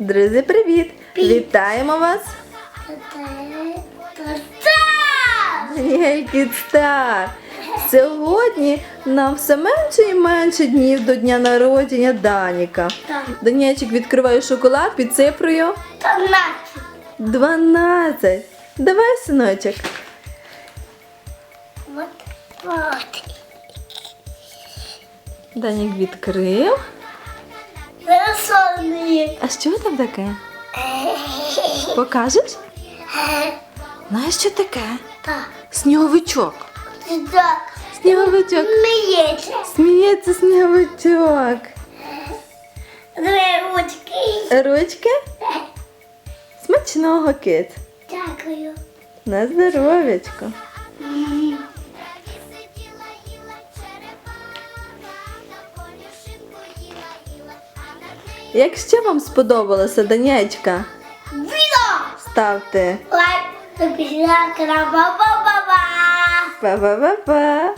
Друзі, привіт! Вітаємо вас! Кідстар! Сьогодні нам все менше і менше днів до дня народження Даніка. Так. Данічик відкриває шоколад під цифрою 12. Давай, синочок. Данік відкрив. Красивый. А що там таке? Покажеш? Знаєш, що таке? Так. Сніговичок. Так. Сніговичок. Смеется. Сміється сніговичок. Ручки. Ручки? Смачного кит. Дякую. На здоров'ячко. Якщо вам сподобалося Данячка, Відео. ставте Лайк, підписуйся, ба-ба-ба-ба. па-па-па-па.